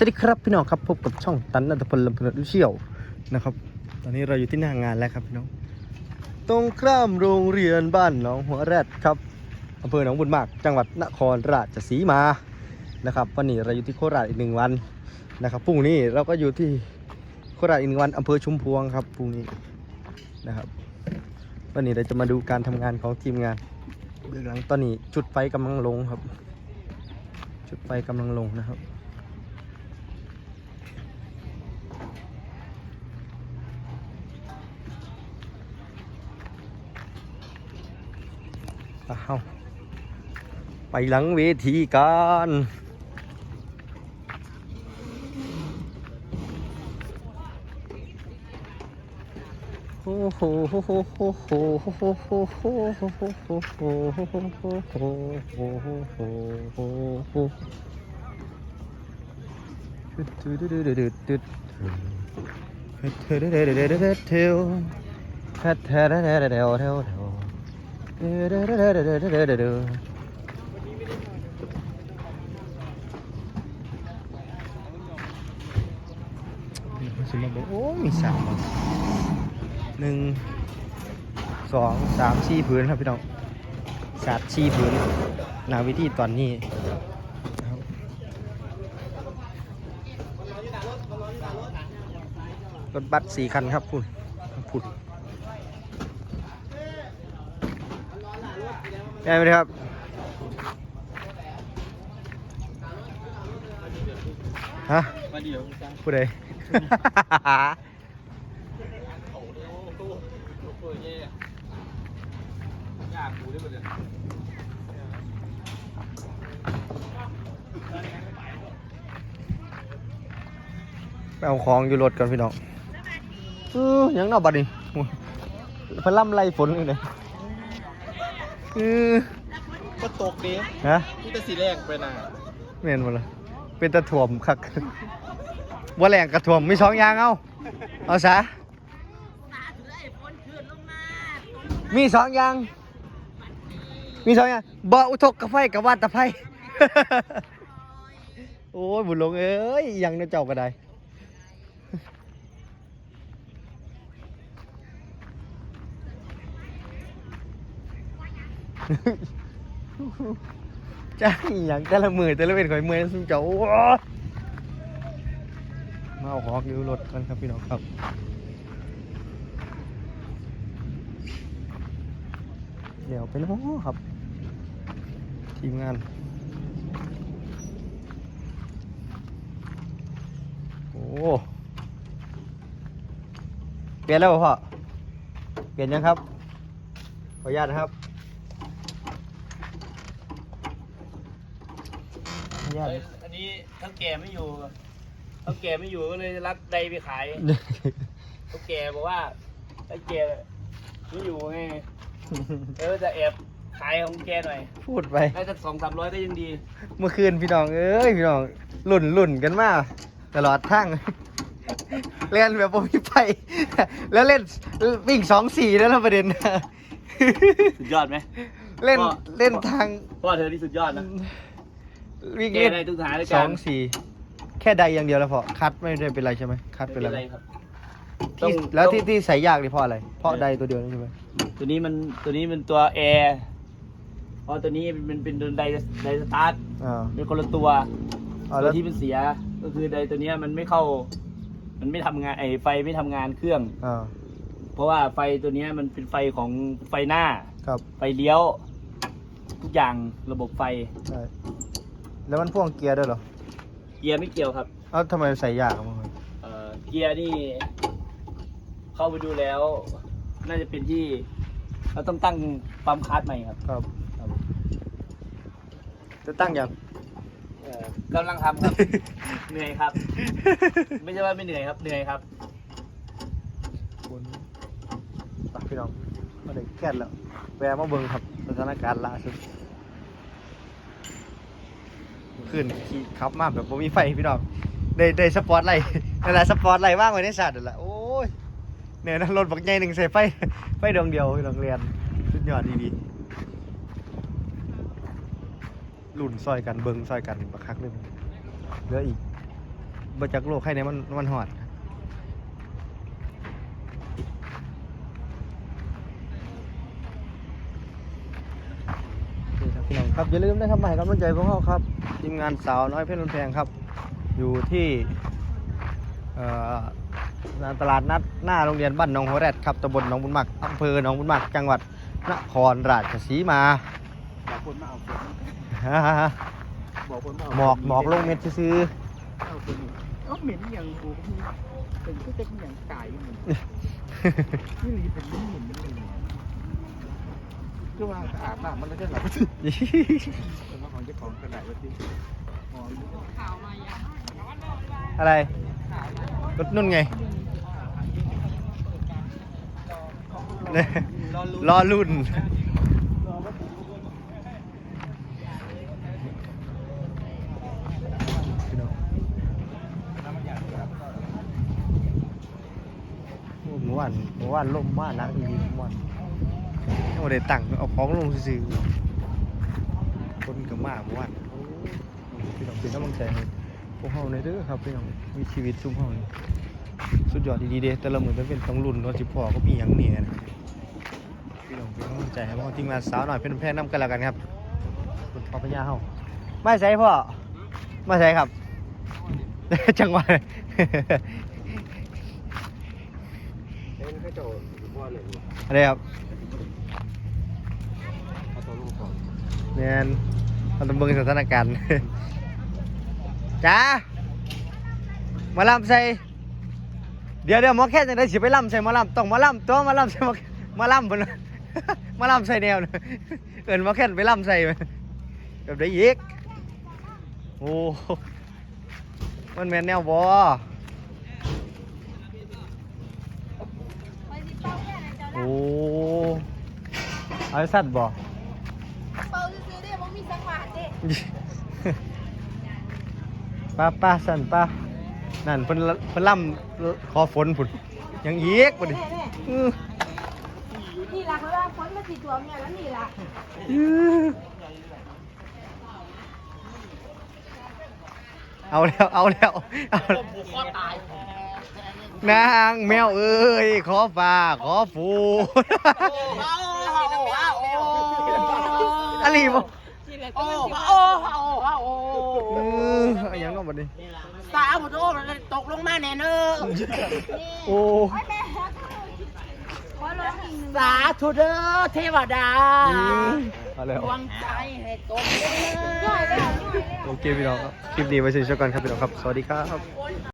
สวัสดีครับพี่น้องครับพบกับช่องตันนัทพลลำพัลลุเชี่ยวนะครับ ตอนนี้เราอยู่ที่หน้างงานแล้วครับพี่น้อง ตรงข้ามโรงเรียนบ้านหนองหัวแรดครับอำเภอหนองบุญมาก จังหวัดนครราชสีมานะครับวันนี้เราอยู่ที่โคราชอีกหนึ่งวันนะครับพรุ่งนี้เราก็อยู่ที่โคราชอีกหนึ่งวันอำเภอชุมพวงครับพรุ่งนี้นะครับ วันนี้เราจะมาดูการทำงานของทีมงานเบื้องหลังตอนนี้จุดไฟกำลังลงครับ จุดไฟกำลังลงนะครับ เาไปหลังเวทีกันโอ้โหโอ้โหโอ้โหโอ้โหโอ้โหโอ้โหโอ้โหโอ้โหเท สิมาบอกโอ้มีสามหนึ่งสองสามสี่พื้นครับพี่น้องสาดสี่พื้นนาวิธีตอนนี้รถบัสสี่คันครับคุณนพุ่ ได้ไหมครับฮะผู้ใดเอาของอยู่รถก่อนพี่น้องเออยังนอกบัดนี่พลัมไล่ฝนเลย เออก็ตกดิฮะนี่จะสีแรกไปน่ะเมนหมดเลยเป็นตะถ่วมคักว่าแรงกระถ่วมมีสองอย่างเอาเอาซะมีสองอย่าง มีสองอย่างบ่อุทกกระไฟกับวาดตะไฟโอ้ยบุญหลงเอ้ยยังเนาะเจ้าก็ได้ จ้างอหย่างแต่ละมือแต่ละเว้นข่อยมือซึ่งเจ้าโอ้ยมาเอาของอยู่รถกันครับพี่น้องครับ เดี๋ยวไปเน้อครับ ทีมงาน โอ้เปลี่ยนแล้วบ่พ่อเปลี่ยนยังครับ ขออนุญาตนะครับ ขออนุญาตอันนี้เท่าแก่ไม่อยู่เท่าแก่ไม่อยู่ก็เลยรับใดไปขายเท่าแก่บอกว่าเท่าแก่ไม่อยู่ไงเออจะแอบขายของแกหน่อย พูดไปได้สักสองสามร้อยก็ยังดี เมื่อคืนพี่น้องเอ้ยพี่น้องหลุ่นหลุ่นกันมากตลอดทั้งเล่นแบบผมพี่ไป แล้วเล่นวิ่งสองสี่แล้วนะประเด็นสุดยอดไหมเล่นก็เล่นทางพ่อเธอที่สุดยอดนะ วิ่งแกเล่นได้ทุกสถานสกาอรงณ์สี่แค่ใดอย่างเดียวแล้วพอคัดไม่ได้เป็นไรใช่ไหมคัดไม่เป็นเป็นไรไรครับที่ต้องแล้วต้องที่ที่ใส่ยากนี่เพราะอะไร เพราะใดตัวเดียวนี่ใช่ไหมตัวนี้มันตัวนี้มันตัวแอร์เพราะตัวนี้มันเป็นตัวไดไดสตาร์ทอ่าเป็นคนละตัวอ๋อตัแล้ววที่มันเสีย ก็คือไดตัวเนี้ยมันไม่เข้า มันไม่ทำงานไอไฟไม่ทำงานเครื่อง อ่าเพราะว่าไฟตัวเนี้ยมันเป็นไฟของไฟหน้า ครับไฟเลี้ยว ทุกอย่างระบบไฟ ใช่ แล้วมันพ่วงเกียร์ด้วยเหรอ เกียร์ไม่เกี่ยวครับ เอ้าทำไมใส่ยากอะมึงเอ่อเกียร์นี่ เข้าไปดูแล้ว น่าจะเป็นที่ เราต้องตั้งปั๊มคาร์ดใหม่ครับครับ ครับผมจะตั้งยัง เอ่อกำลังทำครับ เหนื่อยครับ ไม่ใช่ว่าไม่เหนื่อยครับ เหนื่อยครับ คุณไปพี่น้องมาได้แค่นแล้วแวะมาเบิ่งครับสถานการณ์ล่าสุด ขึ้นขี่ขับมาแบบบ่มีไฟพี่น้องได้ได้สปอตไลท์นั่นแหละสปอตไลท์ว่างไว้ในสัตว์นั่นแหละโอ้ยเนี่ยนะรถบักใหญ่หนึ่งใส่ไฟไฟดวงเดียวพี่น้องเรียนสุดยอดดีๆลุ่นซอยกันเบิงซอยกันบักคักหนึงเหลืออีกบรจากโลกให้ในมันมันหอดนี่ ครับพี่น้องครับอย่าลืมนะครับมาให้กำลังใจพวกเราครับทีมงานสาวน้อยเพชรบุญแพงครับ อยู่ที่เอ่อลานตลาดนัดหน้าโรงเรียนบ้านหนองหัวแรดครับตำบลหนองบุญมักอำเภอหนองบุญมักจังหวัดนครราชสีมาบอกคนมาเอาฝนฮ่าฮ่าฮ่าบอกคนมาเอาหมอกหมอกลงเม็ดซื้อเอาฝนเอ้าเหม็นอย่างกูเป็นก็จะอย่างไก่เหมือนๆนี่หลีเป็นนี่เหม็นเลย คือว่าอาบน้ำมันแล้วจะหลับเป็นว่าของเจ้าของกระดาษว่าที่หอมอะไรรถนุ่นไงเนี่ยรอรุ่นพี่น้องโอ้เมื่อวานเมื่อวานลมมากนักอีกเมื่อวาน ยังไม่ได้ตั้งเอาของลงซื่อๆคนกับมากเมื่อวานโอ้พี่น้องเป็นกำลังใจให้พวกเฮาในอยเด้อครับพี่น้องมีชีวิตซุ่มเฮานี่สุดยอดดีๆเด้แต่ละมื้อมันเป็นต้องรุ่นว่าสิพอก็มีหยังนี่นะพี่น้องเป็นกำลังใจให้พวกเราทีมงานสาวหน่อยเป็นแพร่นำกันแล้วกันครับคุณพ่อพญาเฮาไม่ใส่พ่อไม่ใส่ครับ จังหวะเป็นข้าเจ้าว่าเลยอะไรครับ เอาตัวลูกก่อน แมนมันต้องเบิ่งสถานการณ์จ้ามาลำใส่เดี๋ยวเดี๋ยวหมอแค่จะได้สิไปลำใส่มาลำต้องมาลำตัวมาลำใส่มอมาลำเพิ่นมาลำใส่แนวนะเอินหมอแค่ไปลำใส่แบบได้อีกโอ้มันแมนแนวบอไปสิเป้าแค่ไหนเจ้าโอ้เอาสัตว์บ่อ เป้าซื้อๆได้บ่มีสังหวะเด้ ป้าป้าสั่นป้านั่นเพิ่นละเพิ่นล่ำขอฝนพุ่นยังอีกพุ่นดิแน่อื้อๆนี่ล่ะเขาว่าฝนมาสิตัวเนี่ยแล้วนี่ล่ะอื้อเอาแล้วเอาแล้วเอาแล้วนางแมวเอ้ยขอฟ้าขอฟูอะไรบ่ โอ้โอ้โอ้โอ้เออเอาหยังก็บ่ดิสาวโอ้มันตกลงมาแน่เนอะโอ้โอ้สาธุเด้อเทวดาเอาแล้ว ดวงใจให้ตกเด้ย่อยอแล้วย่อยแล้วโอเคพี่น้องครับคลิปนี้ไว้เช่นเดียวกันครับพี่น้องครับ สวัสดีครับ